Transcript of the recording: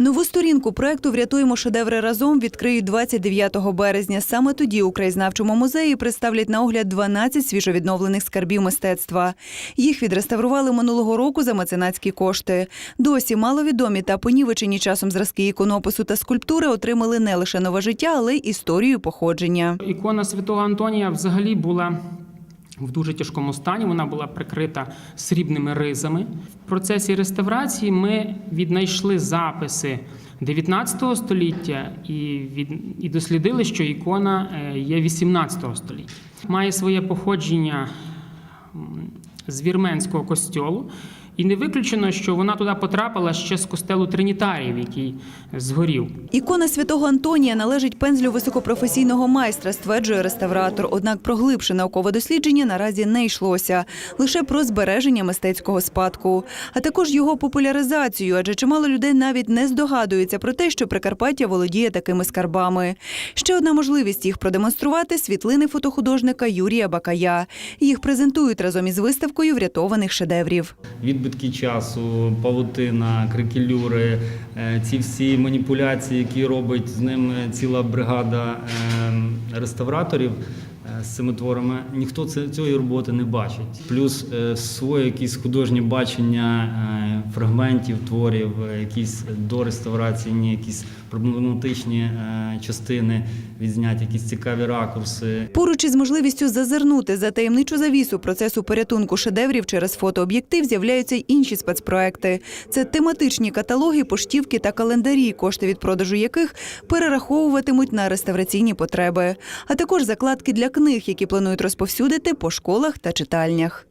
Нову сторінку проекту Врятуємо шедеври разом відкриють 29 березня. Саме тоді у краєзнавчому музеї представлять на огляд 12 свіжовідновлених скарбів мистецтва. Їх відреставрували минулого року за меценатські кошти. Досі маловідомі та понівечені часом зразки іконопису та скульптури отримали не лише нове життя, але й історію походження. Ікона святого Антонія взагалі була в дуже тяжкому стані. Вона була прикрита срібними ризами. В процесі реставрації ми віднайшли записи 19 століття і, від, і дослідили, що ікона е, є 18 століття. Має своє походження з вірменського костьолу. І не виключено, що вона туди потрапила ще з костелу Тринітарів, який згорів. Ікона святого Антонія належить пензлю високопрофесійного майстра, стверджує реставратор. Однак про глибше наукове дослідження наразі не йшлося лише про збереження мистецького спадку, а також його популяризацію, адже чимало людей навіть не здогадується про те, що Прикарпаття володіє такими скарбами. Ще одна можливість їх продемонструвати світлини фотохудожника Юрія Бакая. Їх презентують разом із виставкою врятованих шедеврів. Відбитки часу, павутина, крикелюри, е, ці всі маніпуляції, які робить з ними ціла бригада е, реставраторів. Е, З цими творами ніхто цієї роботи не бачить. Плюс е, своє якісь художнє бачення е, фрагментів творів, якісь дореставраційні, якісь проблематичні частини відзняті, якісь цікаві ракурси. Поруч із можливістю зазирнути за таємничу завісу процесу порятунку шедеврів через фотооб'єктив з'являються й інші спецпроекти. Це тематичні каталоги, поштівки та календарі, кошти від продажу яких перераховуватимуть на реставраційні потреби, а також закладки для книг, які планують розповсюдити по школах та читальнях.